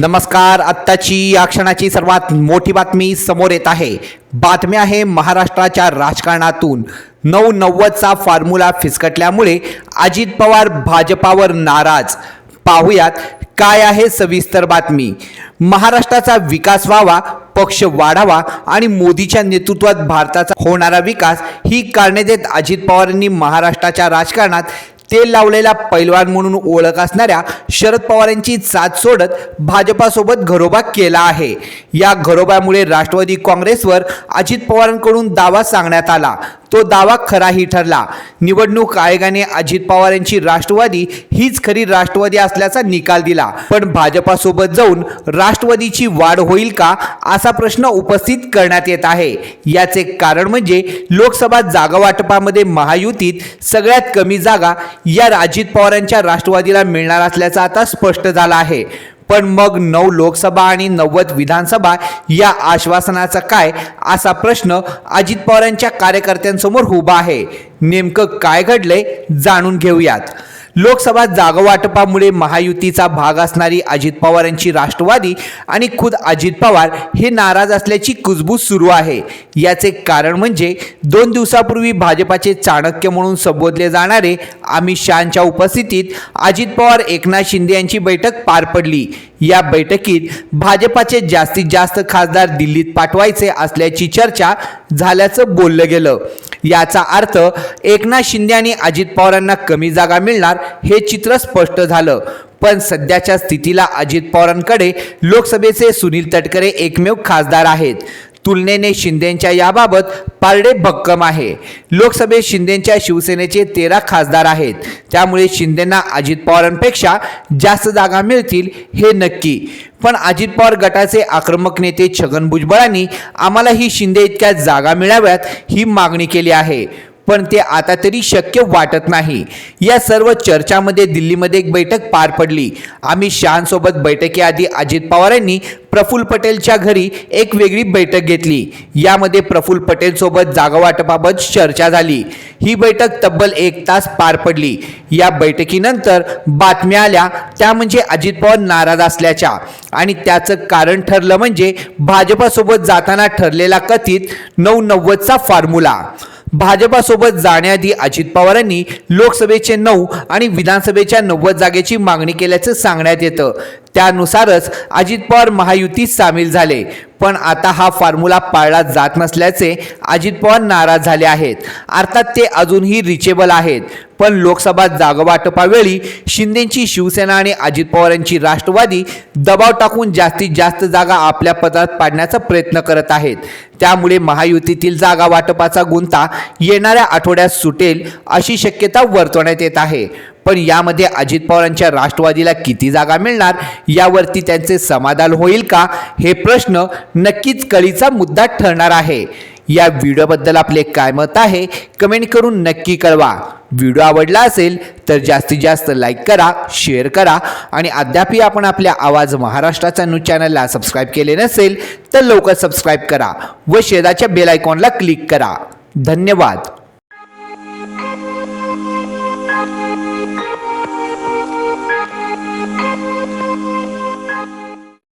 नमस्कार आत्ताची या क्षणाची सर्वात मोठी बातमी समोर येत आहे. बातमी आहे महाराष्ट्राच्या राजकारणातून. नऊ नव्वदचा फॉर्म्युला फिसकटल्यामुळे अजित पवार भाजपावर नाराज. पाहुयात काय आहे सविस्तर बातमी. महाराष्ट्राचा विकास व्हावा पक्ष वाढावा आणि मोदीच्या नेतृत्वात भारताचा होणारा विकास ही कारणे देत अजित पवारांनी महाराष्ट्राच्या राजकारणात तेल लावलेला पैलवान म्हणून ओळख असणाऱ्या शरद पवारांची साथ सोडत भाजपासोबत घरोबा केला आहे. या घरोबामुळे राष्ट्रवादी काँग्रेसवर अजित पवारांकडून दावा सांगण्यात आला. तो दावा खराही ठरला. निवडणूक आयोगाने अजित पवार यांची राष्ट्रवादी हीच खरी राष्ट्रवादी असल्याचा निकाल दिला. पण भाजपासोबत जाऊन राष्ट्रवादीची वाढ होईल का असा प्रश्न उपस्थित करण्यात येत आहे. याचे कारण म्हणजे लोकसभा जागा वाटपामध्ये महायुतीत सगळ्यात कमी जागा या अजित पवारांच्या राष्ट्रवादीला मिळणार असल्याचं आता स्पष्ट झालं आहे. पण मग नऊ लोकसभा आणि नव्वद विधानसभा या आश्वासनाचा काय असा प्रश्न अजित पवारांच्या कार्यकर्त्यांसमोर उभा आहे. नेमकं काय घडलंय जाणून घेऊयात. लोकसभा जागावाटपामुळे महायुतीचा भाग असणारी अजित पवार यांची राष्ट्रवादी आणि खुद अजित पवार हे नाराज असल्याची कुजबूज सुरू आहे. याचे कारण म्हणजे दोन दिवसापूर्वी भाजपाचे चाणक्य म्हणून संबोधले जाणारे अमित शहांच्या उपस्थितीत अजित पवार एकनाथ शिंदे यांची बैठक पार पडली. या बैठकीत भाजपाचे जास्तीत जास्त खासदार दिल्लीत पाठवायचे असल्याची चर्चा झाल्याचं बोललं गेलं. याचा अर्थ एकनाथ शिंदे आणि अजित पवारांना कमी जागा मिळणार हे चित्र स्पष्ट झालं. पण सध्याच्या स्थितीला अजित पवारांकडे लोकसभेचे सुनील तटकरे एकमेव खासदार आहेत. तुलनेने शिंदेच्या याबाबत पारडे भक्कम आहे. लोकसभेत शिंदेच्या शिवसेनेचे तेरा खासदार आहेत. त्यामुळे शिंदेंना अजित पवारांपेक्षा जास्त जागा मिळतील हे नक्की. पण अजित पवार गटाचे आक्रमक नेते छगन भुजबळांनी आम्हाला ही शिंदे इतक्या जागा मिळाव्यात ही मागणी केली आहे. पण ते आता तरी शक्य वाटत नाही. या सर्व चर्चामध्ये दिल्लीमध्ये एक बैठक पार पडली. आम्ही शहांसोबत बैठकीआधी अजित पवारांनी प्रफुल्ल पटेलच्या घरी एक वेगळी बैठक घेतली. यामध्ये प्रफुल्ल पटेलसोबत जागावाटपाबाबत चर्चा झाली. ही बैठक तब्बल एक तास पार पडली. या बैठकीनंतर बातम्या आल्या. त्या म्हणजे अजित पवार नाराज असल्याच्या. आणि त्याचं कारण ठरलं म्हणजे भाजपासोबत जाताना ठरलेला कथित नऊ नव्वदचा फॉर्म्युला. भाजपासोबत जाण्याआधी अजित पवारांनी लोकसभेचे नऊ आणि विधानसभेच्या नव्वद जागेची मागणी केल्याचं सांगण्यात येतं. त्यानुसारच अजित पवार महायुतीत सामील झाले. पण आता हा फॉर्म्युला पाळला जात नसल्याचे अजित पवार नाराज झाले आहेत. अर्थात ते अजूनही रिचेबल आहेत. पण लोकसभा जागावाटपावेळी शिंदेची शिवसेना आणि अजित पवारांची राष्ट्रवादी दबाव टाकून जास्तीत जास्त जागा आपल्या पदात पाडण्याचा प्रयत्न करत आहेत. त्यामुळे महायुतीतील जागा वाटपाचा गुंता येणाऱ्या आठवड्यात सुटेल अशी शक्यता वर्तवण्यात येत आहे. पण यामध्ये अजित पवारांच्या राष्ट्रवादीला किती जागा मिळणार यावरती त्यांचे समाधान होईल का? हे प्रश्न नक्कीच कळीचा मुद्दा ठरणार आहे. या व्हिडिओबद्दल आपले काय मत आहे कमेंट करून नक्की कळवा. व्हिडिओ आवडला असेल तर जास्तीत जास्त लाईक करा शेअर करा आणि अद्यापही आपण आपल्या आवाज महाराष्ट्राचा न्यूज चॅनलला सबस्क्राईब केले नसेल तर लवकर सबस्क्राईब करा व शेजारच्या बेल आयकॉनला क्लिक करा. धन्यवाद. Thank you.